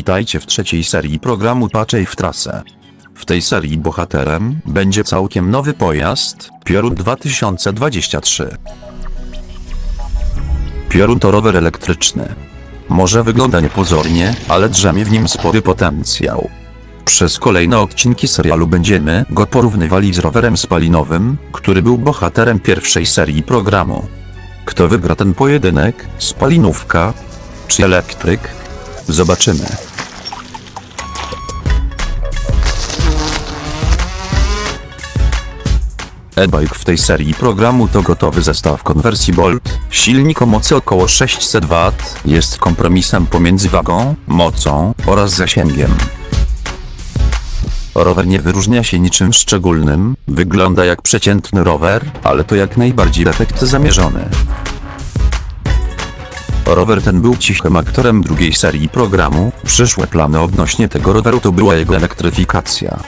Witajcie w trzeciej serii programu Paczej w trasę. W tej serii bohaterem będzie całkiem nowy pojazd, Piorun 2023. Piorun to rower elektryczny. Może wygląda niepozornie, ale drzemie w nim spory potencjał. Przez kolejne odcinki serialu będziemy go porównywali z rowerem spalinowym, który był bohaterem pierwszej serii programu. Kto wygra ten pojedynek? Spalinówka czy elektryk? Zobaczymy. E-bike w tej serii programu to gotowy zestaw konwersji Bolt. Silnik o mocy około 600 W jest kompromisem pomiędzy wagą, mocą oraz zasięgiem. Rower nie wyróżnia się niczym szczególnym, wygląda jak przeciętny rower, ale to jak najbardziej efekt zamierzony. Rower ten był cichym aktorem drugiej serii programu, przyszłe plany odnośnie tego roweru to była jego elektryfikacja.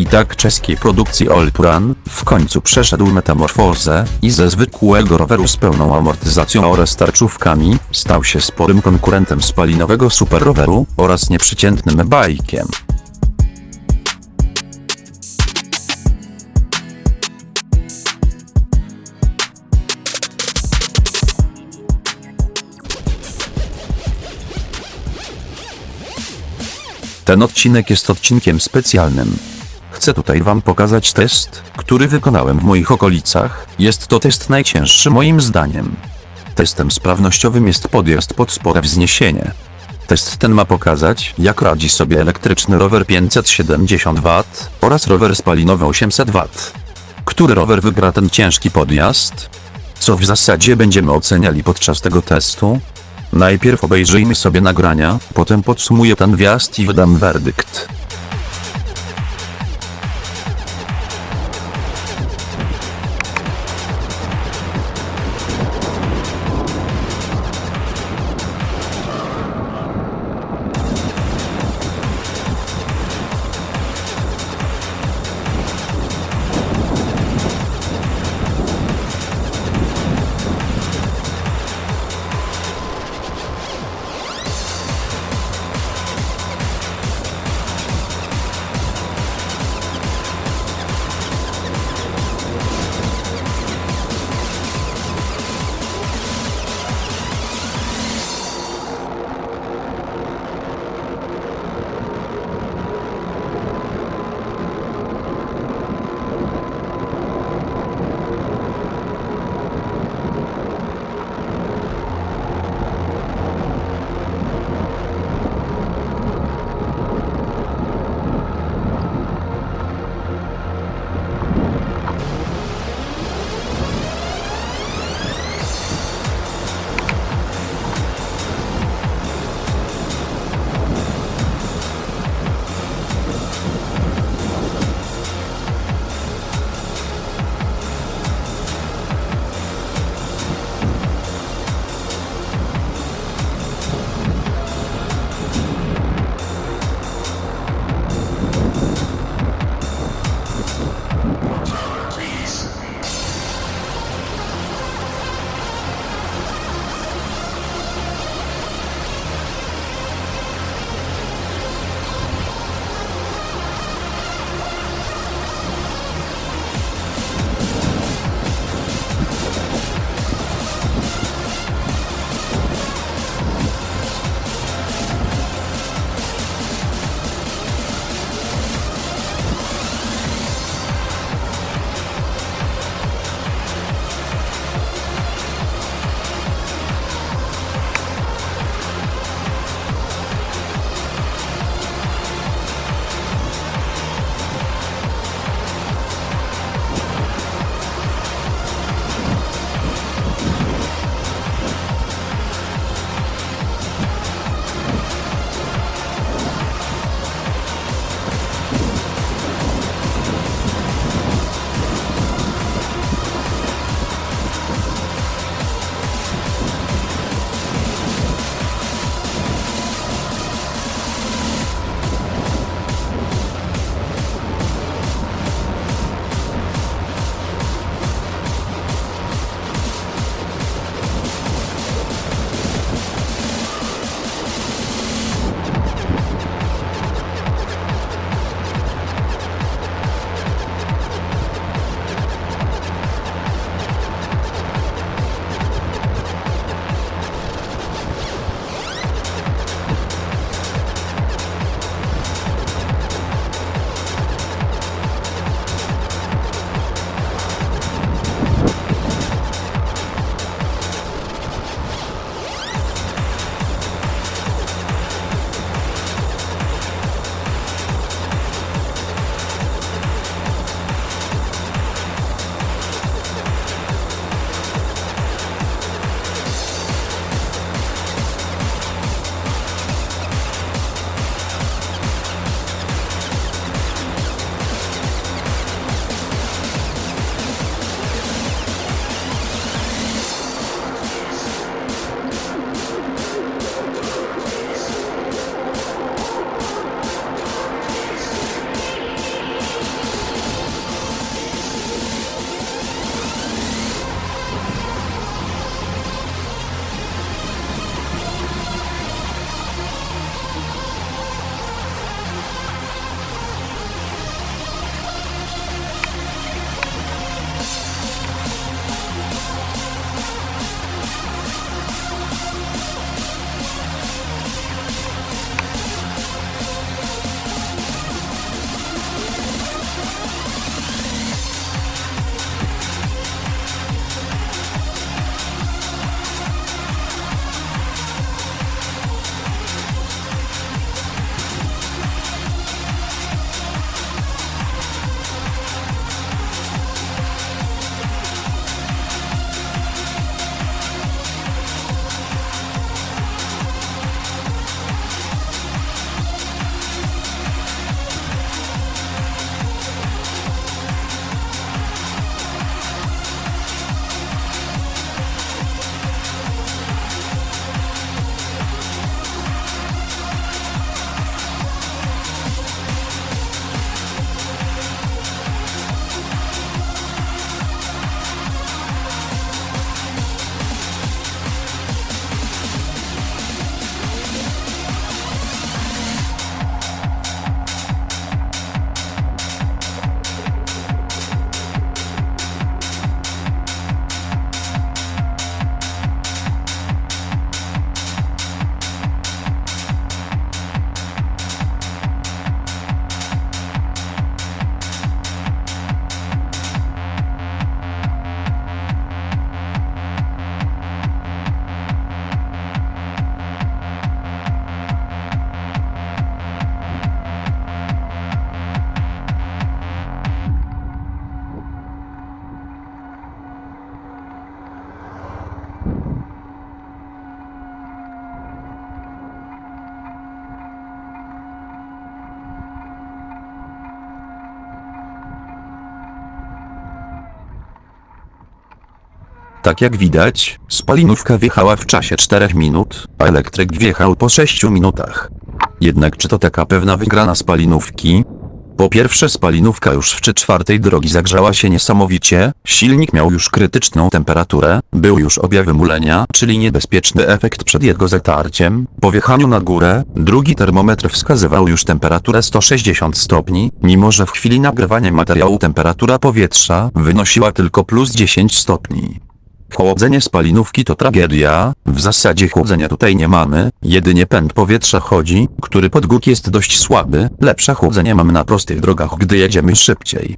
I tak czeskiej produkcji Olpuran w końcu przeszedł metamorfozę i ze zwykłego roweru z pełną amortyzacją oraz tarczówkami stał się sporym konkurentem spalinowego superroweru oraz nieprzeciętnym bajkiem. Ten odcinek jest odcinkiem specjalnym. Chcę tutaj Wam pokazać test, który wykonałem w moich okolicach. Jest to test najcięższy moim zdaniem. Testem sprawnościowym jest podjazd pod spore wzniesienie. Test ten ma pokazać, jak radzi sobie elektryczny rower 570 W oraz rower spalinowy 800 W. Który rower wygra ten ciężki podjazd? Co w zasadzie będziemy oceniali podczas tego testu? Najpierw obejrzyjmy sobie nagrania, potem podsumuję ten wjazd i wydam werdykt. Tak jak widać, spalinówka wjechała w czasie 4 minut, a elektryk wjechał po 6 minutach. Jednak czy to taka pewna wygrana spalinówki? Po pierwsze spalinówka już w 3 czwartej drogi zagrzała się niesamowicie, silnik miał już krytyczną temperaturę, był już objawy mulenia, czyli niebezpieczny efekt przed jego zatarciem. Po wjechaniu na górę, drugi termometr wskazywał już temperaturę 160 stopni, mimo że w chwili nagrywania materiału temperatura powietrza wynosiła tylko plus 10 stopni. Chłodzenie spalinówki to tragedia, w zasadzie chłodzenia tutaj nie mamy, jedynie pęd powietrza chodzi, który pod górki jest dość słaby, lepsze chłodzenie mamy na prostych drogach, gdy jedziemy szybciej.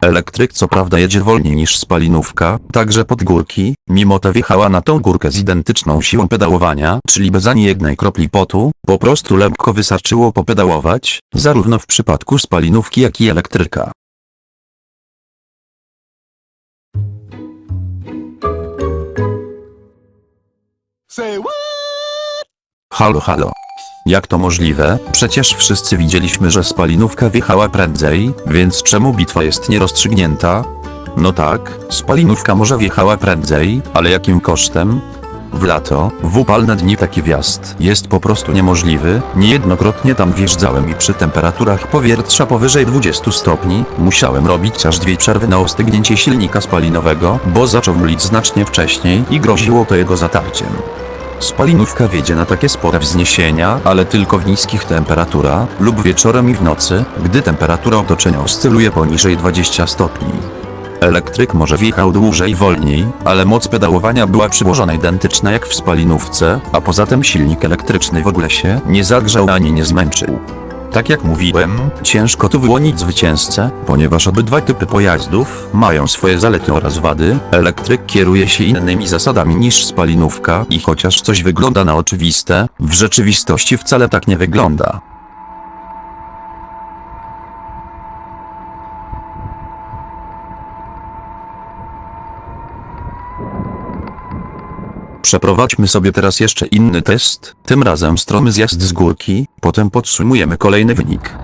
Elektryk co prawda jedzie wolniej niż spalinówka, także pod górki, mimo to wjechała na tą górkę z identyczną siłą pedałowania, czyli bez ani jednej kropli potu, po prostu lekko wystarczyło popedałować, zarówno w przypadku spalinówki jak i elektryka. Say what? Halo, halo. Jak to możliwe? Przecież wszyscy widzieliśmy, że spalinówka wjechała prędzej, więc czemu bitwa jest nierozstrzygnięta? No tak, spalinówka może wjechała prędzej, ale jakim kosztem? W lato, w upalne dni taki wjazd jest po prostu niemożliwy, niejednokrotnie tam wjeżdżałem i przy temperaturach powietrza powyżej 20 stopni, musiałem robić aż dwie przerwy na ostygnięcie silnika spalinowego, bo zaczął mulić znacznie wcześniej i groziło to jego zatarciem. Spalinówka wiedzie na takie spore wzniesienia, ale tylko w niskich temperaturach lub wieczorem i w nocy, gdy temperatura otoczenia oscyluje poniżej 20 stopni. Elektryk może wjechał dłużej wolniej, ale moc pedałowania była przyłożona identyczna jak w spalinówce, a poza tym silnik elektryczny w ogóle się nie zagrzał ani nie zmęczył. Tak jak mówiłem, ciężko tu wyłonić zwycięzcę, ponieważ obydwa typy pojazdów mają swoje zalety oraz wady. Elektryk kieruje się innymi zasadami niż spalinówka i chociaż coś wygląda na oczywiste, w rzeczywistości wcale tak nie wygląda. Przeprowadźmy sobie teraz jeszcze inny test, tym razem stromy zjazd z górki, potem podsumujemy kolejny wynik.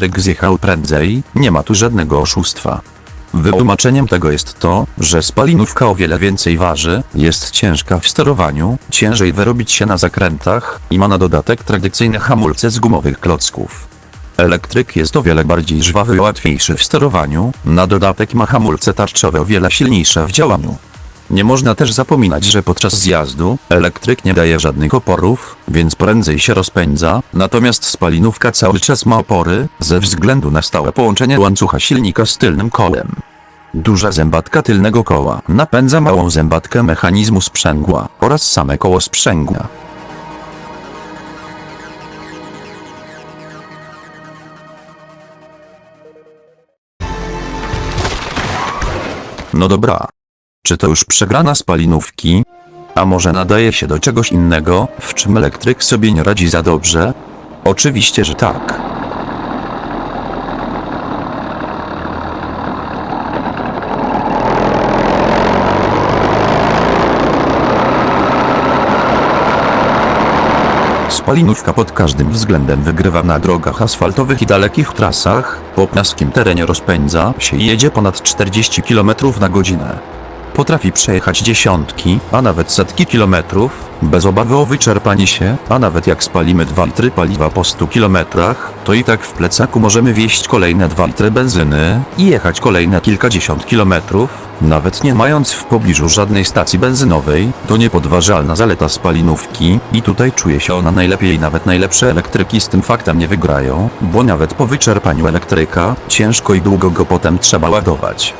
Elektryk zjechał prędzej, nie ma tu żadnego oszustwa. Wytłumaczeniem tego jest to, że spalinówka o wiele więcej waży, jest ciężka w sterowaniu, ciężej wyrobić się na zakrętach i ma na dodatek tradycyjne hamulce z gumowych klocków. Elektryk jest o wiele bardziej żwawy i łatwiejszy w sterowaniu, na dodatek ma hamulce tarczowe o wiele silniejsze w działaniu. Nie można też zapominać, że podczas zjazdu elektryk nie daje żadnych oporów, więc prędzej się rozpędza, natomiast spalinówka cały czas ma opory ze względu na stałe połączenie łańcucha silnika z tylnym kołem. Duża zębatka tylnego koła napędza małą zębatkę mechanizmu sprzęgła oraz same koło sprzęgła. No dobra. Czy to już przegrana spalinówki? A może nadaje się do czegoś innego, w czym elektryk sobie nie radzi za dobrze? Oczywiście, że tak. Spalinówka pod każdym względem wygrywa na drogach asfaltowych i dalekich trasach, po płaskim terenie rozpędza się i jedzie ponad 40 km na godzinę. Potrafi przejechać dziesiątki, a nawet setki kilometrów, bez obawy o wyczerpanie się, a nawet jak spalimy 2 litry paliwa po 100 kilometrach, to i tak w plecaku możemy wieść kolejne 2 litry benzyny i jechać kolejne kilkadziesiąt kilometrów, nawet nie mając w pobliżu żadnej stacji benzynowej, to niepodważalna zaleta spalinówki i tutaj czuje się ona najlepiej nawet najlepsze elektryki z tym faktem nie wygrają, bo nawet po wyczerpaniu elektryka, ciężko i długo go potem trzeba ładować.